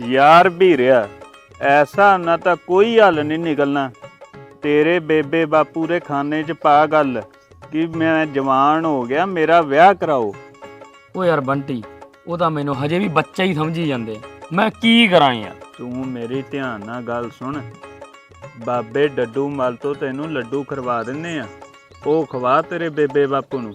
ਯਾਰ ਵੀਰਿਆ ਐਸਾ ਨਾ ਤਾਂ ਕੋਈ ਹੱਲ ਨਹੀਂ ਨਿਕਲਣਾ। ਤੇਰੇ ਬੇਬੇ ਬਾਪੂ ਦੇ ਖਾਨੇ 'ਚ ਪਾ ਗੱਲ ਕਿ ਮੈਂ ਜਵਾਨ ਹੋ ਗਿਆ ਮੇਰਾ ਵਿਆਹ ਕਰਾਓ। ਉਹ ਯਾਰ ਬੰਟੀ ਉਹ ਤਾਂ ਮੈਨੂੰ ਹਜੇ ਵੀ ਬੱਚਾ ਹੀ ਸਮਝੀ ਜਾਂਦੇ। ਮੈਂ ਕੀ ਕਰਾਂ ਯਾਰ? ਤੂੰ ਮੇਰੀ ਧਿਆਨ ਨਾਲ ਗੱਲ ਸੁਣ। ਬਾਬੇ ਡੱਡੂ ਮਲ ਤੋਂ ਤੈਨੂੰ ਲੱਡੂ ਖਰਵਾ ਦਿੰਨੇ ਆ। ਉਹ ਖਵਾ ਤੇਰੇ ਬੇਬੇ ਬਾਪੂ ਨੂੰ।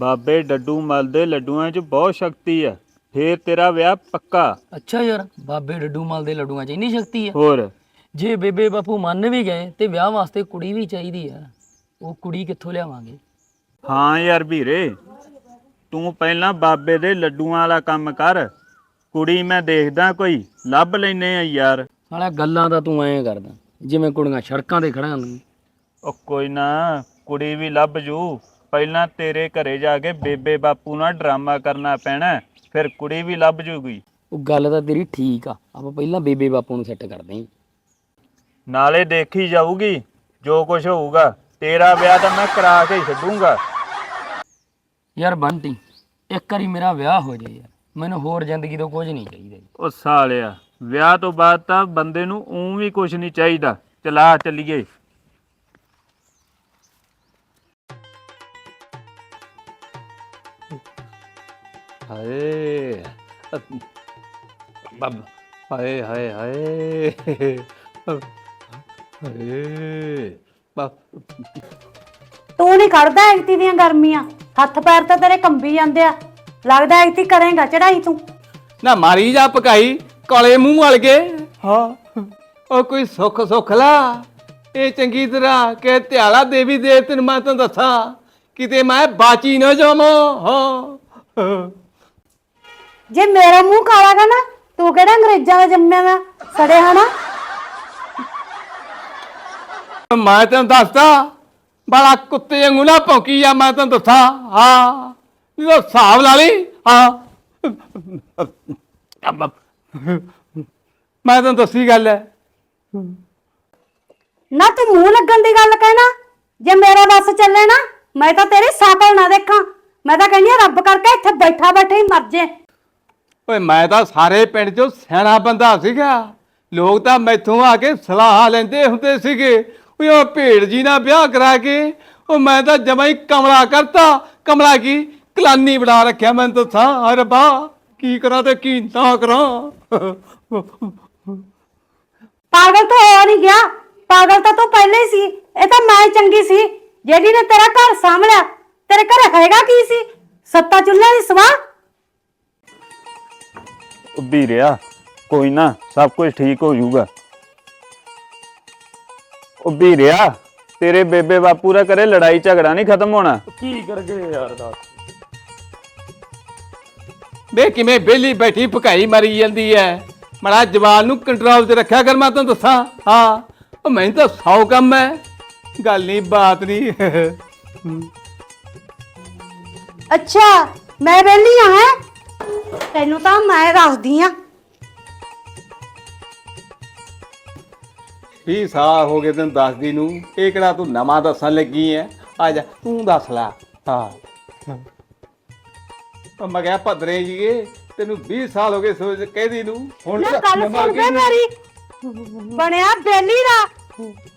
ਬਾਬੇ ਡੱਡੂ ਮਲ ਦੇ ਲੱਡੂਆਂ 'ਚ ਬਹੁਤ ਸ਼ਕਤੀ ਆ। ਫੇਰ ਤੇਰਾ ਵਿਆਹ ਪੱਕਾ। ਅੱਛਾ ਯਾਰ ਬਾਬੇ ਡੱਡੂ ਮਲ ਦੇ ਲੱਡੂਆਂ 'ਚ ਇੰਨੀ ਸ਼ਕਤੀ ਆ। ਹੋਰ? ਜੇ ਬੇਬੇ ਬਾਪੂ ਮੰਨ ਵੀ ਗਏ ਤੇ ਵਿਆਹ ਵਾਸਤੇ ਕੁੜੀ ਵੀ ਚਾਹੀਦੀ ਆ। ਉਹ ਕੁੜੀ ਕਿੱਥੋਂ ਲਿਆਵਾਂਗੇ? ਹਾਂ ਯਾਰ ਵੀਰੇ ਤੂੰ ਪਹਿਲਾਂ ਬਾਬੇ ਦੇ ਲੱਡੂਆਂ ਵਾਲਾ ਕੰਮ ਕਰ। ਕੁੜੀ ਮੈਂ ਦੇਖਦਾ ਕੋਈ ਲੱਭ ਲੈਨੇ ਆ ਯਾਰ। ਸਾਲਾ ਗੱਲਾਂ ਤਾਂ ਤੂੰ ਐਂ ਕਰਦਾ। ਜਿਵੇਂ ਕੁੜੀਆਂ ਸੜਕਾਂ ਤੇ ਖੜਾਂ ਨੂੰ ਉਹ ਕੋਈ ਨਾ ਕੁੜੀ ਵੀ ਲੱਭ ਜੂ। ਪਹਿਲਾਂ ਤੇਰੇ ਘਰੇ ਜਾ ਕੇ ਬੇਬੇ ਬਾਪੂ ਨਾਲ ਡਰਾਮਾ ਕਰਨਾ ਪੈਣਾ ਫਿਰ ਕੁੜੀ ਵੀ ਲੱਭ ਜੂਗੀ। ਉਹ ਗੱਲ ਤਾਂ ਤੇਰੀ ਠੀਕ ਆ ਆਪਾਂ ਪਹਿਲਾਂ ਬੇਬੇ ਬਾਪੂ ਨੂੰ ਸੈੱਟ ਕਰਦੇ ਆਂ ਨਾਲੇ ਦੇਖੀ ਜਾਊਗੀ ਜੋ ਕੁਝ ਹੋਊਗਾ ਤੇਰਾ ਵਿਆਹ ਤਾਂ ਮੈਂ ਕਰਾ ਕੇ ਹੀ ਛੱਡੂੰਗਾ। ਯਾਰ ਬੰਟੀ ਇੱਕ ਵਾਰੀ ਮੇਰਾ ਵਿਆਹ ਹੋ ਜਾਏ ਯਾਰ ਮੈਨੂੰ ਹੋਰ ਜ਼ਿੰਦਗੀ ਤੋਂ ਕੁਝ ਨਹੀਂ ਚਾਹੀਦਾ ਜੀ। ਉਹ ਸਾਲਿਆ ਵਿਆਹ ਤੋਂ ਬਾਅਦ ਤਾਂ ਬੰਦੇ ਨੂੰ ਉਂ ਵੀ ਕੁਝ ਨਹੀਂ ਚਾਹੀਦਾ। ਚਲਾ ਚੱਲੀਏ। ਹਾਏ। ਬੱਬ। ਹਾਏ ਹਾਏ ਹਾਏ। ਹਾਏ। ਬੱਬ। ਤੂੰ ਨਹੀਂ ਕੱਢਦਾ ਐਕਤੀ ਦੀਆਂ ਗਰਮੀਆਂ। ਹੱਥ ਪੈਰ ਤਾਂ ਤੇਰੇ ਕੰਬੀ ਜਾਂਦੇ ਆ। ਲੱਗਦਾ ਐਕਤੀ ਕਰੇਗਾ ਚੜਾਈ ਤੂੰ। ਨਾ ਮਾਰੀ ਜਾ ਪਕਾਈ। ਕਾਲੇ ਮੂੰਹ ਵਾਲ ਕੇ ਹਾਂ। ਉਹ ਕੋਈ ਸੁੱਖ ਸੁੱਖ ਲਾ। ਇਹ ਚੰਗੀ ਤਰ੍ਹਾਂ ਕਿ ਧਿਆਲਾ ਦੇਵੀ ਦੇ ਤੈਨੂੰ ਮੈਂ ਤੈਨੂੰ ਦੱਸਾਂ। ਕਿਤੇ ਮੈਂ ਬਾਚੀ ਨਾ ਜਾਵਾਂ। ਹਾਂ। ਜੇ ਮੇਰਾ ਮੂੰਹ ਕਾਲਾ ਗਾ ਨਾ ਤੂੰ ਕਿਹੜਾ ਅੰਗਰੇਜ਼ਾਂ ਦਾ ਜੰਮਿਆ ਵਾ? ਸੜੇ ਹਨਾ ਮੈਂ ਤੈਨੂੰ ਦੱਸਦਾ ਬੜਾ ਕੁੱਤੇ ਵਾਂਗੂ ਨਾ ਭੌਂਕੀ ਜਾ ਮੈਂ ਤੈਨੂੰ ਦੱਸਾਂ। ਹਾਂ। ਇਹ ਤਾਂ ਹਿਸਾਬ ਲਾ ਲਈ। ਹਾਂ। ਮੈਂ ਤੈਨੂੰ ਦੱਸੀ ਗੱਲ ਹੈ ਨਾ ਤੂੰ ਮੂੰਹ ਲੱਗਣ ਦੀ ਗੱਲ ਕਹਿਣਾ। ਜੇ ਮੇਰਾ ਬਸ ਚੱਲੇ ਨਾ ਮੈਂ ਤਾਂ ਤੇਰੀ ਸਾਕਲ ਨਾ ਦੇਖਾਂ। ਮੈਂ ਤਾਂ ਕਹਿੰਦੀ ਆ ਰੱਬ ਕਰਕੇ ਇੱਥੇ ਬੈਠਾ ਬੈਠੇ ਹੀ ਮਰ ਜੇ। ਓਏ ਮੈਂ ਤਾਂ ਸਾਰੇ ਪਿੰਡ 'ਚੋਂ ਸਿਆਣਾ ਬੰਦਾ ਸੀਗਾ। ਲੋਕ ਤਾਂ ਮੈਥੋਂ ਆ ਕੇ ਸਲਾਹ ਲੈਂਦੇ ਹੁੰਦੇ ਸੀਗੇ। ਓਏ ਉਹ ਭੇੜ ਜੀ ਨਾਲ ਵਿਆਹ ਕਰਾ ਕੇ ਉਹ ਮੈਂ ਤਾਂ ਜਮਾਂ ਹੀ ਕਮਲਾ ਕਰਤਾ। ਕਮਲਾ ਕੀ? ਕਲਾਨੀ ਬਣਾ ਰੱਖਿਆ ਮੈਂ ਤਾਂ ਥਾਂ ਰੱਬਾ ਕੀ ਕਰਾਂ ਤੇ ਕੀ ਨਾ ਕਰਾਂ? ਪਾਗਲ ਤਾਂ ਹੋ ਨਹੀਂ ਗਿਆ। ਪਾਗਲ ਤਾਂ ਤੂੰ ਪਹਿਲੇ ਹੀ ਸੀ। ਇਹ ਤਾਂ ਮੈਂ ਚੰਗੀ ਸੀ। ਜਿਹੜੀ ਨੇ ਤੇਰਾ ਘਰ ਸਾਂਭਲਿਆ ਤੇਰੇ ਘਰ ਹੈਗਾ ਕੀ ਸੀ? ਸੱਤਾ ਚੁੱਲ੍ਹੇ ਦੀ ਸਵਾਹ? ਉਹ ਵੀਰਿਆ ਕੋਈ ਨਾ ਸਭ ਕੁਝ ਠੀਕ ਹੋ ਜਾਊਗਾ। ਉਹ ਵੀਰਿਆ ਤੇਰੇ ਬੇਬੇ ਬਾਪੂ ਦਾ ਕਰੇ ਲੜਾਈ ਝਗੜਾ ਨਹੀਂ ਖਤਮ ਹੋਣਾ। ਕੀ ਕਰ ਗਏ ਯਾਰ ਦੱਸ। ਵੇ ਕਿਵੇਂ ਬੇਲੀ ਬੈਠੀ ਭਕਾਈ ਮਰੀ ਜਾਂਦੀ ਐ। ਮੜਾ ਜਵਾਨ ਨੂੰ ਕੰਟਰੋਲ 'ਚ ਰੱਖਿਆ ਕਰ ਮੈਂ ਤੈਨੂੰ ਦੱਸਾਂ। ਹਾਂ ਉਹ ਮੈਨੂੰ ਤਾਂ ਸੌ ਕੰਮ ਐ। ਗੱਲ ਨਹੀਂ ਬਾਤ ਨਹੀਂ। ਅੱਛਾ ਮੈਂ ਵੇਲੀ ਆ ਹੈ? ਤੈਨੂੰ ਤਾਂ ਮੈਂ ਦੱਸਦੀ ਆ। 20 ਸਾਲ ਹੋ ਗਏ ਤੈਨੂੰ ਦੱਸਦੀ ਨੂੰ। ਇਹ ਕਿਹੜਾ ਤੂੰ ਨਵਾਂ ਦੱਸਣ ਲੱਗੀ ਐ? ਆ ਜਾ ਤੂੰ ਦੱਸ ਲੈ। ਹਾਂ। ਉਹ ਮੈਂ ਕਿਹਾ ਭਦਰੇ ਜੀਏ ਤੈਨੂੰ 20 ਸਾਲ ਹੋ ਗਏ ਸੋਚ ਕਹਿਦੀ ਨੂੰ ਹੁਣ ਨਾ ਤਾਂ ਗੱਲ ਸੁਣ ਮੇਰੀ। ਬਣਿਆ ਬੇਲੀ ਦਾ।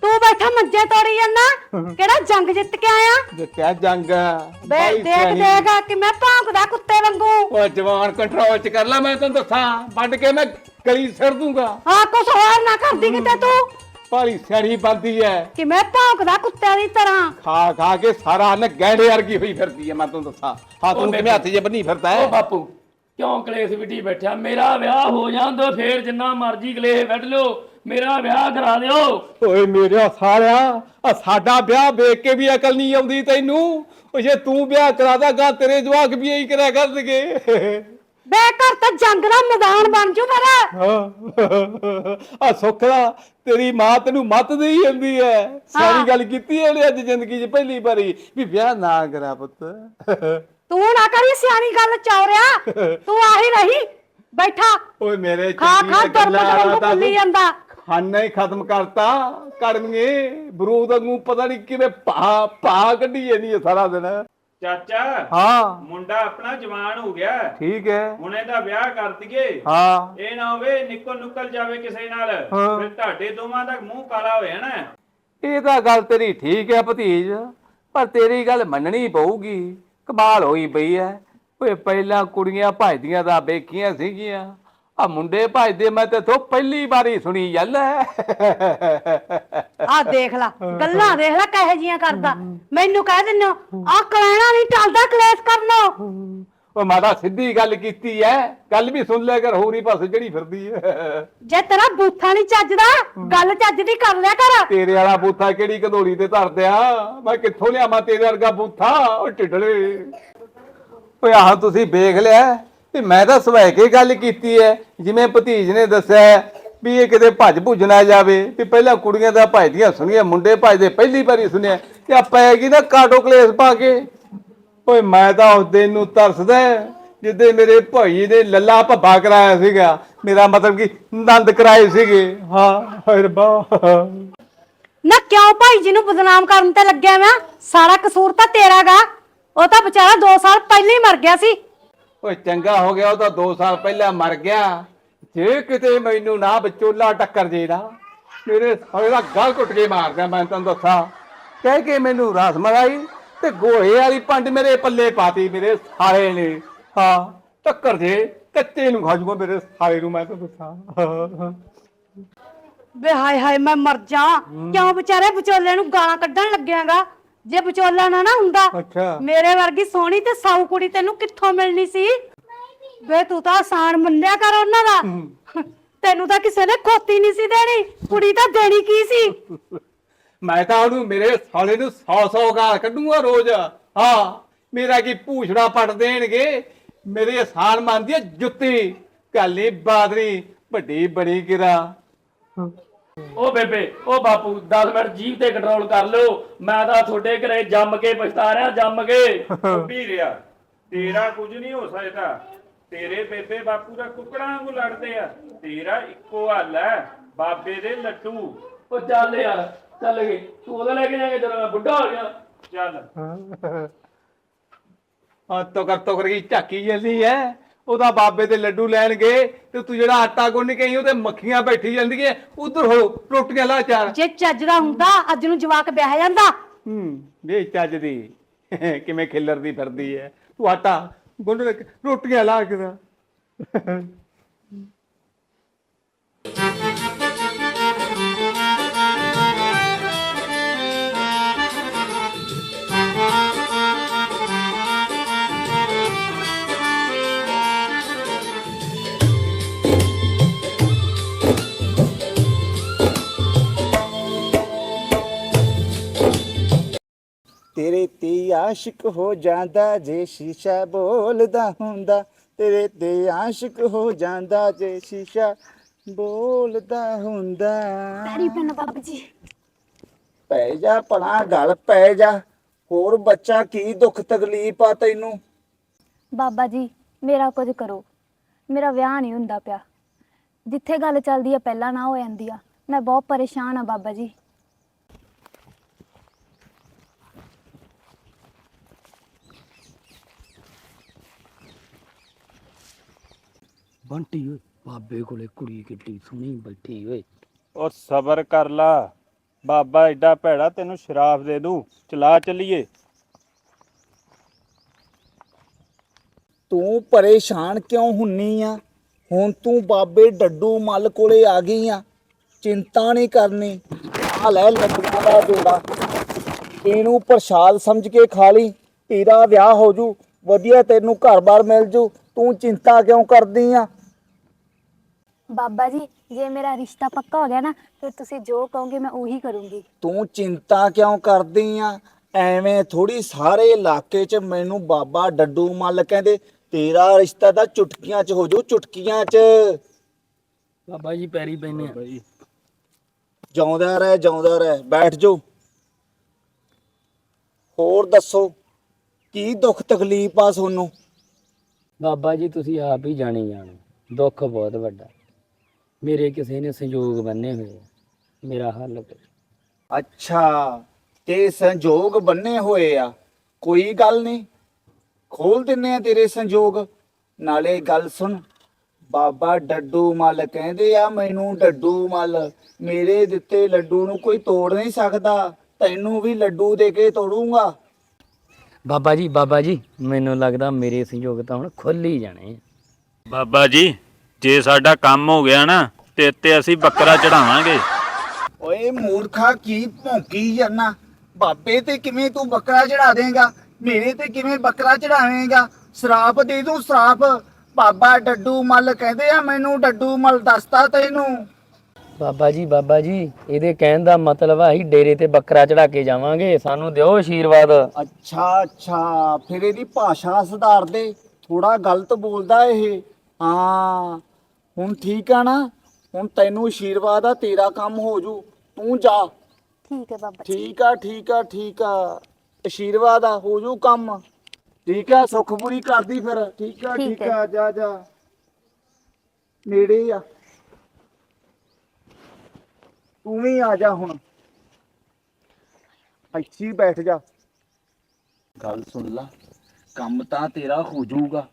ਤੂੰ ਬੈਠਾ ਮੰਜੇ ਤੋੜੀ ਜਾਂਦਾ। ਕਿਹੜਾ ਜੰਗ ਜਿੱਤ ਕੇ ਆਇਆ? ਜੇ ਕਿਆ ਜੰਗ ਬੇ ਬਾਈ ਦੇਖ ਸਿਆਣੀ। ਦੇਖ ਕਿ ਮੈਂ ਭੌਂਕਦਾ ਕੁੱਤੇ ਵਾਂਗੂ। ਉਹ ਜਵਾਨ ਕੰਟਰੋਲ 'ਚ ਕਰ ਲੈ ਮੈਂ ਤੈਨੂੰ ਦੱਸਾਂ। ਵੱਢ ਕੇ ਮੈਂ ਗਲੀ ਸਿਰ ਦੂੰਗਾ। ਹਾਂ ਕੁਛ ਹੋਰ ਨਾ ਕਰਦੀ ਕਿਤੇ ਤੂੰ। ਪਾਲੀ ਸਿਆਣੀ ਬੰਦੀ ਐ। ਕਿ ਮੈਂ ਭੌਂਕਦਾ ਕੁੱਤਿਆਂ ਦੀ ਤਰ੍ਹਾਂ। ਖਾ ਖਾ ਕੇ ਸਾਰਾ ਨ ਗੈਂਡੇ ਵਰਗੀ ਹੋਈ ਫਿਰਦੀ ਐ ਮੈਂ ਤੈਨੂੰ ਦੱਸਾਂ। ਹਾਂ ਤੂੰ ਕਿਵੇਂ ਹੱਥ 'ਚ ਬੰਨੀ ਫਿਰਦਾ ਓ ਬਾਪੂ ਕਿਉਂ ਕਲੇਸ਼ ਵਿਟੀ ਬੈਠਾ ਮੇਰਾ ਵਿਆਹ ਹੋ ਜਾਂਦਾ ਫੇਰ ਜਿੰਨਾ ਮਰਜ਼ੀ ਕਲੇਸ਼ ਵੱਢ ਲਿਓ। ਮੇਰਾ ਵਿਆਹ ਕਰਾ ਦਿਓ। ਓਏ ਮੇਰੇ ਸਾਲਿਆ ਆ ਸਾਡਾ ਵਿਆਹ ਵੇਖ ਕੇ ਵੀ ਅਕਲ ਨਹੀਂ ਆਉਂਦੀ ਤੈਨੂੰ। ਉਹ ਜੇ ਤੂੰ ਵਿਆਹ ਕਰਾਦਾ ਗਾ ਤੇਰੇ ਜਵਾਕ ਵੀ ਇਹੀ ਕਰਿਆ ਕਰਨਗੇ। ਬੇ ਘਰ ਤਾਂ ਜੰਗ ਦਾ ਮੈਦਾਨ ਬਣ ਜੂ ਮੇਰਾ। ਆ ਸੁਖਰਾ ਤੇਰੀ ਮਾਂ ਤੈਨੂੰ ਮੱਤ ਦੇਈ ਜਾਂਦੀ ਐ। ਸਾਰੀ ਗੱਲ ਕੀਤੀ ਐ ਉਹਨੇ ਅੱਜ ਜ਼ਿੰਦਗੀ 'ਚ ਪਹਿਲੀ ਵਾਰੀ। ਵੀ ਵਿਆਹ ਨਾ ਕਰਾ ਪੁੱਤ। ਤੂੰ ਨਾ ਕਰੀ ਸਿਆਣੀ ਗੱਲ ਚੌਰਿਆ। ਤੂੰ ਆਹੀ ਰਹੀ ਬੈਠਾ। ਓਏ ਮੇਰੇ ਖਾ ਖਾ ਤਾਂ ਭੁੱਲੀ ਜਾਂਦਾ। ਖਾਨਾ ਹੀ ਖਤਮ ਕਰਤਾ ਕੜਮੀਏ ਬਰੂਦ ਵਾਂਗੂ ਪਤਾ ਨਹੀਂ ਕਿਵੇਂ ਪਾ ਪਾ ਕੱਢੀ ਜਾਂਦੀ ਹੈ ਸਾਰਾ ਦਿਨ। ਚਾਚਾ ਹਾਂ। ਮੁੰਡਾ ਆਪਣਾ ਜਵਾਨ ਹੋ ਗਿਆ। ਠੀਕ ਹੈ। ਹੁਣ ਇਹਦਾ ਵਿਆਹ ਕਰ ਦਈਏ। ਹਾਂ। ਇਹ ਨਾ ਹੋਵੇ ਨਿਕਲ ਨੁਕਲ ਜਾਵੇ ਕਿਸੇ ਨਾਲ। ਹਾਂ। ਫਿਰ ਤੁਹਾਡੇ ਦੋਵਾਂ ਦਾ ਮੂੰਹ ਕਾਲਾ ਹੋ ਜਾਣਾ। ਇਹ ਤਾਂ ਗੱਲ ਤੇਰੀ ਠੀਕ ਹੈ ਭਤੀਜ ਪਰ ਤੇਰੀ ਗੱਲ ਮੰਨਣੀ ਪਊਗੀ। ਕਮਾਲ ਹੋਈ ਪਈ ਐ ਓਏ ਪਹਿਲਾਂ ਕੁੜੀਆਂ ਭਜਦੀਆਂ ਦਾ ਵੇਖੀਆਂ ਸੀਗੀਆਂ। ਆ ਮੁੰਡੇ ਭਜਦੇ ਮੈਂ ਤੇ ਤੋਂ ਪਹਿਲੀ ਵਾਰੀ ਸੁਣੀ ਜਾਂਦਾ ਆ ਦੇਖ ਲੈ ਗੱਲਾਂ ਦੇਖ ਲੈ ਕਹੇ ਜੀਆਂ ਕਰਦਾ। ਮੈਨੂੰ ਕਹਿ ਦਿੰਦੇ ਆ ਕਲੈਣਾ ਨਹੀਂ ਟਲਦਾ ਕਲੇਸ਼ ਕਰਨੋ। ਓ ਮਾਤਾ ਸਿੱਧੀ ਗੱਲ ਕੀਤੀ ਐ ਗੱਲ ਵੀ ਸੁਣ ਲਿਆ ਕਰ ਹੋਰੀ ਪਾਸੇ ਜਿਹੜੀ ਫਿਰਦੀ ਐ। ਜੇ ਤੇਰਾ ਬੂਥਾ ਨਹੀਂ ਚੱਜਦਾ ਗੱਲ ਚੱਜ ਦੀ ਕਰ ਲਿਆ ਕਰ। ਤੇਰੇ ਵਾਲਾ ਬੂਥਾ ਕਿਹੜੀ ਕਦੋੜੀ ਤੇ ਧਰਦਿਆ ਮੈਂ ਕਿੱਥੋਂ ਲਿਆਵਾਂ ਤੇਰੇ ਵਰਗਾ ਬੂਥਾ? ਓ ਟਿੱਡਲੇ ਓਏ ਆਹ ਤੁਸੀਂ ਵੇਖ ਲਿਆ ਤੇ ਮੈਂ ਤਾਂ ਸਵੈ ਕੇ ਗੱਲ ਕੀਤੀ ਹੈ, ਜਿਵੇਂ ਭਤੀਜ ਨੇ ਦੱਸਿਆ ਵੀ ਇਹ ਕਿਤੇ ਭੱਜ ਭੁੱਜ ਨਾ ਜਾਵੇ, ਵੀ ਪਹਿਲਾਂ ਕੁੜੀਆਂ ਦਾ ਭਜਦੀਆਂ ਸੁਣੀਆਂ, ਮੁੰਡੇ ਭਜਦੇ ਪਹਿਲੀ ਵਾਰੀ ਸੁਣਿਆ ਤੇ ਪੈ ਗਈ ਨਾ ਕਾਟੋ ਕਲੇਸ ਪਾ ਕੇ? ਓਏ ਮੈਂ ਤਾਂ ਉਸ ਦਿਨ ਨੂੰ ਤਰਸਦਾ ਜਿੱਦੇ ਮੇਰੇ ਭਾਈ ਨੇ ਲੱਲਾ ਭੱਬਾ ਕਰਾਇਆ ਸੀਗਾ, ਮੇਰਾ ਮਤਲਬ ਕਿ ਨੰਦ ਕਰਾਏ ਸੀਗੇ। ਹਾਂ, ਹਾਏ ਰੱਬਾ। ਨਾ ਕਿਉਂ ਭਾਈ ਜੀ ਨੂੰ ਬਦਨਾਮ ਕਰਨ ਤੇ ਲੱਗਿਆ ਮੈਂ ਸਾਰਾ ਕਸੂਰ ਤਾਂ ਤੇਰਾਗਾ। ਉਹ ਤਾਂ ਵਿਚਾਰਾ 2 ਸਾਲ ਪਹਿਲਾਂ ਹੀ ਮਰ ਗਿਆ ਸੀ। ਓਏ ਚੰਗਾ ਹੋ ਗਿਆ ਉਹ ਤਾਂ 2 ਸਾਲ ਪਹਿਲਾਂ ਮਰ ਗਿਆ। ਜੇ ਕਿਤੇ ਮੈਨੂੰ ਨਾ ਵਿਚੋਲਾ ਟੱਕਰ ਜੇ ਨਾ ਮੇਰੇ ਸਾਲੇ ਦਾ ਗਲ ਘੁੱਟ ਕੇ ਮਾਰਦਾ ਮੈਂ ਤੈਨੂੰ ਦੱਸਾਂ। ਕਹਿ ਕੇ ਮੈਨੂੰ ਰਸ ਮਲਾਈ ਤੇ ਗੋਹੇ ਵਾਲੀ ਪੰਡ ਮੇਰੇ ਪੱਲੇ ਪਾਤੀ ਮੇਰੇ ਸਾਲੇ ਨੇ। ਹਾਂ ਟੱਕਰ ਜੇ ਕੱਚੇ ਨੂੰ ਖਾ ਜੂਗਾ ਮੇਰੇ ਸਾਲੇ ਨੂੰ ਮੈਂ ਤਾਂ ਦੱਸਾਂ। ਵੇ ਹਾਏ ਹਾਏ ਮੈਂ ਮਰ ਜਾ। ਕਿਉਂ ਵਿਚਾਰੇ ਵਿਚੋਲੇ ਨੂੰ ਗਾਲਾਂ ਕੱਢਣ ਲੱਗਿਆਗਾ? ਜੇ ਵਿਚੋਲਾ ਨਾ ਨਾ ਹੁੰਦਾ ਅੱਛਾ। ਮੇਰੇ ਵਰਗੀ ਸੋਹਣੀ ਤੇ ਸਾਊ ਕੁੜੀ ਤੈਨੂੰ ਕਿੱਥੋਂ ਮਿਲਣੀ ਸੀ? ਵੇ ਤੂੰ ਤਾਂ ਆਸਾਨ ਮੰਨਿਆ ਕਰ ਉਹਨਾਂ ਦਾ। ਤੈਨੂੰ ਤਾਂ ਕਿਸੇ ਨੇ ਖੋਤੀ ਨਹੀਂ ਸੀ ਦੇਣੀ। ਕੁੜੀ ਤਾਂ ਦੇਣੀ ਕੀ ਸੀ? ਮੈਂ ਤਾਂ ਉਹਨੂੰ ਮੇਰੇ ਸਾਲੇ ਨੂੰ 100 100 ਗਾਲ ਕੱਢੂਗਾ ਰੋਜ਼। ਹਾਂ ਮੇਰਾ ਕੀ ਪੂਛੜਾ ਪੜ ਦੇਣਗੇ? ਮੇਰੇ ਆਸਾਨ ਮੰਨਦੀ ਜੁੱਤੀ। ਕਾਲੀ ਬਾਦਰੀ ਵੱਡੀ ਬੜੀ ਗਿਰਾ ਉਹ ਬੇਬੇ ਉਹ ਬਾਪੂ 10 ਮਿੰਟ ਜੀਭ ਤੇ ਕੰਟਰੋਲ ਕਰ ਲਿਓ। ਮੈਂ ਤਾਂ ਤੁਹਾਡੇ ਘਰੇ ਜੰਮ ਕੇ ਪਛਤਾ ਰਿਹਾ ਜੰਮ ਕੇ। ਵੀ ਰਿਆ ਤੇਰਾ ਕੁਝ ਨਹੀਂ ਹੋ ਸਕਦਾ। ਤੇਰੇ ਬੇਬੇ ਬਾਪੂ ਦਾ ਕੁੱਕੜਾਂ ਵਾਂਗੂ ਲੜਦੇ ਆ। ਤੇਰਾ ਇੱਕੋ ਹੱਲ ਹੈ ਬਾਬੇ ਦੇ ਲੱਡੂ। ਉਹ ਚੱਲ ਯਾਰ ਚੱਲ ਗਏ। ਤੂੰ ਉਹਦਾ ਲੈ ਕੇ ਜਾਏਗਾ ਜਦੋਂ ਮੈਂ ਬੁੱਢਾ ਹੋ ਗਿਆ। ਚੱਲ। ਹਾਂ ਤੋ ਕਰ ਤੋ ਕਰ ਗਈ ਝਾਕੀ ਜਾਂਦੀ ਐ ਉਹਦਾ ਬਾਬੇ ਦੇ ਲੱਡੂ ਲੈਣ ਗਏ ਤੇ ਤੂੰ ਜਿਹੜਾ ਆਟਾ ਗੁੰਨ ਕੇ ਆਈ ਉਹਦੇ ਮੱਖੀਆਂ ਬੈਠੀ ਜਾਂਦੀਆਂ। ਉਧਰ ਹੋ ਰੋਟੀਆਂ ਲਾ ਚਾਰ। ਜੇ ਚੱਜ ਦਾ ਹੁੰਦਾ ਅੱਜ ਨੂੰ ਜਵਾਕ ਵਿਆਹ ਜਾਂਦਾ। ਹੂੰ ਵੇ ਚੱਜ ਦੀ। ਕਿਵੇਂ ਖਿੱਲਰਦੀ ਫਿਰਦੀ ਐ। ਤੂੰ ਆਟਾ ਗੁੰਨ ਕੇ ਰੋਟੀਆਂ ਲਾ ਕੇ ਦਾ। ਤੇਰੇ ਤੇ ਆਸ਼ਿਕ ਹੋ ਜਾਂਦਾ ਜੇ ਸ਼ੀਸ਼ਾ ਬੋਲਦਾ ਹੁੰਦਾ ਤੇਰੇ ਤੇ ਆਸ਼ਿਕ ਹੋ ਜਾਂਦਾ ਜੇ ਸ਼ੀਸ਼ਾ ਬੋਲਦਾ ਹੁੰਦਾ। ਪੈਰੀ ਪੈਣਾ ਬਾਬਾ ਜੀ। ਪੈ ਜਾ ਭਲਾ ਗਲ ਪੈ ਜਾ ਹੋਰ ਬੱਚਾ ਕੀ ਦੁੱਖ ਤਕਲੀਫ ਆ ਤੈਨੂੰ? ਬਾਬਾ ਜੀ ਮੇਰਾ ਕੁਝ ਕਰੋ। ਮੇਰਾ ਵਿਆਹ ਨਹੀਂ ਹੁੰਦਾ ਪਿਆ। ਜਿੱਥੇ ਗੱਲ ਚੱਲਦੀ ਆ ਪਹਿਲਾਂ ਨਾ ਹੋ ਜਾਂਦੀ ਆ। ਮੈਂ ਬਹੁਤ ਪਰੇਸ਼ਾਨ ਆ ਬਾਬਾ ਜੀ। ਬੰਟੀ ਓਏ ਬਾਬੇ ਕੋਲੇ ਕੁੜੀ ਕਿੱਡੀ ਸੋਹਣੀ ਬੈਠੀ ਓਏ। ਉਹ ਸਬਰ ਕਰ ਲਾ ਬਾਬਾ ਐਡਾ ਭੈੜਾ ਤੈਨੂੰ ਸ਼ਰਾਫ ਦੇ ਦੂ ਚਲਾ ਚੱਲੀਏ। ਤੂੰ ਪਰੇਸ਼ਾਨ ਕਿਉਂ ਹੁੰਨੀ ਆ? ਹੁਣ ਤੂੰ ਬਾਬੇ ਡੱਡੂ ਮੱਲ ਕੋਲੇ ਆ ਗਈ ਆ ਚਿੰਤਾ ਨਹੀਂ ਕਰਨੀ। ਆ ਲੈ ਲੱਡੂਆਂ ਦਾ ਜੋੜਾ। ਇਹਨੂੰ ਪ੍ਰਸ਼ਾਦ ਸਮਝ ਕੇ ਖਾ ਲਈ ਤੇਰਾ ਵਿਆਹ ਹੋ ਜੂ ਵਧੀਆ ਤੈਨੂੰ ਘਰ-ਬਾਰ ਮਿਲ ਜੂ। ਤੂੰ ਚਿੰਤਾ ਕਿਉਂ ਕਰਦੀ ਆ? ਬਾਬਾ ਜੀ ਜੇ ਮੇਰਾ ਰਿਸ਼ਤਾ ਪੱਕਾ ਹੋ ਗਿਆ ਨਾ ਫਿਰ ਤੁਸੀਂ ਜੋ ਕਹੋਗੇ ਮੈਂ ਉਹੀ ਕਰੂੰਗੀ। ਤੂੰ ਚਿੰਤਾ ਕਿਉਂ ਕਰਦੀ ਆ? ਐਵੇਂ ਥੋੜੀ ਸਾਰੇ ਇਲਾਕੇ 'ਚ ਮੈਨੂੰ ਬਾਬਾ ਡੱਡੂ ਮੱਲ ਕਹਿੰਦੇ ਤੇਰਾ ਰਿਸ਼ਤਾ ਤਾਂ ਚੁਟਕੀਆਂ 'ਚ ਹੋ ਜੂ ਚੁਟਕੀਆਂ 'ਚ। ਬਾਬਾ ਜੀ ਪੈਰੀ ਪੈਨੇ ਆ। ਜਿਉਂਦਾ ਰਹਿ ਜਿਉਂਦਾ ਰਹਿ ਬੈਠ ਜੋ ਹੋਰ ਦੱਸੋ ਕੀ ਦੁੱਖ ਤਕਲੀਫ ਆ ਤੁਹਾਨੂੰ? ਬਾਬਾ ਜੀ ਤੁਸੀਂ ਆਪ ਹੀ ਜਾਣੀ ਜਾਣੋ। ਦੁੱਖ ਬਹੁਤ ਵੱਡਾ। ਮੇਰੇ ਕਿਸੇ ਨੇ ਸੰਯੋਗ ਬੰਨੇ ਹੋਏ ਆ। ਮੇਰਾ ਹੱਲ ਕਰ। ਅੱਛਾ ਤੇ ਸੰਜੋਗ ਬੰਨੇ ਹੋਏ ਆ। ਕੋਈ ਗੱਲ ਨਹੀਂ। ਖੋਲ ਦਿੰਨੇ ਆ ਤੇਰੇ ਸੰਜੋਗ ਨਾਲੇ ਗੱਲ ਸੁਣ। ਬਾਬਾ ਡੱਡੂ ਮੱਲ ਕਹਿੰਦੇ ਆ ਮੈਨੂੰ ਡੱਡੂ ਮੱਲ। ਮੇਰੇ ਦਿੱਤੇ ਲੱਡੂ ਨੂੰ ਕੋਈ ਤੋੜ ਨਹੀਂ ਸਕਦਾ। ਤੈਨੂੰ ਵੀ ਲੱਡੂ ਦੇ ਕੇ ਤੋੜੂੰਗਾ। ਬਾਬਾ ਜੀ ਬਾਬਾ ਜੀ ਮੈਨੂੰ ਲੱਗਦਾ ਮੇਰੇ ਸੰਯੋਗ ਤਾਂ ਹੁਣ ਖੁੱਲ ਹੀ ਜਾਣੇ ਆ। ਬਾਬਾ ਜੀ ਜੇ ਸਾਡਾ ਕੰਮ ਹੋ ਗਿਆ ਨਾ ਤੇ ਤੇ ਅਸੀਂ ਬੱਕਰਾ ਚੜਾਵਾਂਗੇ। ਓਏ ਮੂਰਖਾ ਕੀ ਭੌਂਕੀ ਜਾਂਦਾ ਬਾਬੇ ਤੇ ਕਿਵੇਂ ਤੂੰ ਬੱਕਰਾ ਚੜਾ ਦੇਂਗਾ? ਮੇਰੇ ਤੇ ਕਿਵੇਂ ਬੱਕਰਾ ਚੜਾਵੇਂਗਾ? ਸਰਾਪ ਦੇ ਦੂੰ ਸਰਾਪ। ਬਾਬਾ ਡੱਡੂ ਮੱਲ ਕਹਿੰਦੇ ਆ ਮੈਨੂੰ ਡੱਡੂ ਮੱਲ ਦੱਸਤਾ ਤੈਨੂੰ। ਬਾਬਾ ਜੀ ਬਾਬਾ ਜੀ ਇਹਦੇ ਕਹਿਣ ਦਾ ਮਤਲਬ ਆ ਅਸੀਂ ਡੇਰੇ ਤੇ ਬੱਕਰਾ ਚੜਾ ਕੇ ਜਾਵਾਂਗੇ। ਸਾਨੂੰ ਦਿਓ ਆਸ਼ੀਰਵਾਦ ਅੱਛਾ ਅੱਛਾ ਫਿਰ ਇਹਦੀ ਭਾਸ਼ਾ ਸੁਧਾਰ ਦੇ। ਥੋੜਾ ਗਲਤ ਬੋਲਦਾ ਇਹ। ਹਾਂ। ਹੁਣ ਠੀਕ ਆ ਨਾ? ਹੁਣ ਤੈਨੂੰ ਆਸ਼ੀਰਵਾਦ ਆ ਤੇਰਾ ਕੰਮ ਹੋ ਜੂ। ਤੂੰ ਜਾ। ਠੀਕ ਹੈ ਬਾਬਾ ਜੀ। ਠੀਕ ਆ ਠੀਕ ਆ ਠੀਕ ਆ। ਆਸ਼ੀਰਵਾਦ ਆ ਹੋ ਜੂ ਕੰਮ। ਠੀਕ ਆ ਸੁੱਖ ਪੂਰੀ ਕਰਦੀ ਫਿਰ। ਠੀਕ ਆ ਠੀਕ ਠੀਕ ਆ ਜਾ ਜਾ। ਨੇੜੇ ਆ। ਤੂੰ ਵੀ ਆ ਜਾ ਹੁਣ। ਇੱਥੇ ਹੀ ਬੈਠ ਜਾ। ਗੱਲ ਸੁਣ ਲਾ। ਕੰਮ ਤਾਂ ਤੇਰਾ ਹੋ ਜਾਊਗਾ।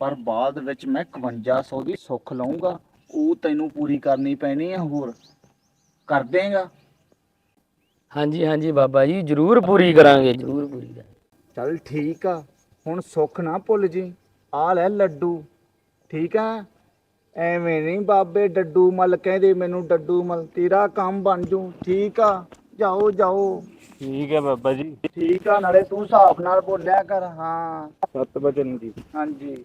ਪਰ ਬਾਅਦ ਵਿੱਚ ਮੈਂ 5100 ਦੀ ਸੁੱਖ ਲਵਾਂਗਾ ਉਹ ਤੈਨੂੰ ਪੂਰੀ ਕਰਨੀ ਪੈਣੀ ਆ ਹੋਰ। ਕਰ ਦੇਗਾ। ਹਾਂਜੀ ਹਾਂਜੀ ਬਾਬਾ ਜੀ ਜ਼ਰੂਰ ਪੂਰੀ ਕਰਾਂਗੇ ਜ਼ਰੂਰ ਪੂਰੀ ਕਰਾਂਗੇ। ਚੱਲ ਠੀਕ ਆ ਹੁਣ ਸੁੱਖ ਨਾ ਭੁੱਲ ਜੀ। ਆ ਲੈ ਲੱਡੂ। ਠੀਕ ਆ? ਐਵੇਂ ਨਹੀਂ ਬਾਬੇ ਡੱਡੂ ਮਲ ਕਹਿੰਦੇ ਮੈਨੂੰ ਡੱਡੂ ਮਲ ਤੇਰਾ ਕੰਮ ਬਣ ਜੂ। ਠੀਕ ਆ? ਜਾਓ ਜਾਓ। ਠੀਕ ਹੈ ਬਾਬਾ ਜੀ। ਠੀਕ ਆ ਨਾਲੇ ਤੂੰ ਹਿਸਾਬ ਨਾਲ ਬੋਲਿਆ ਕਰ। ਹਾਂ। ਸਤ ਵਚਨ ਜੀ। ਹਾਂਜੀ।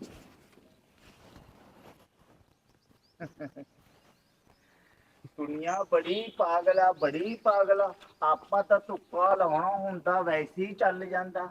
ਦੁਨੀਆ ਬੜੀ ਪਾਗਲ ਆ, ਬੜੀ ਪਾਗਲ ਆ। ਆਪਾਂ ਤਾਂ ਧੁੱਪਾ ਲਾਉਣਾ ਹੁੰਦਾ, ਵੈਸੇ ਹੀ ਚੱਲ ਜਾਂਦਾ।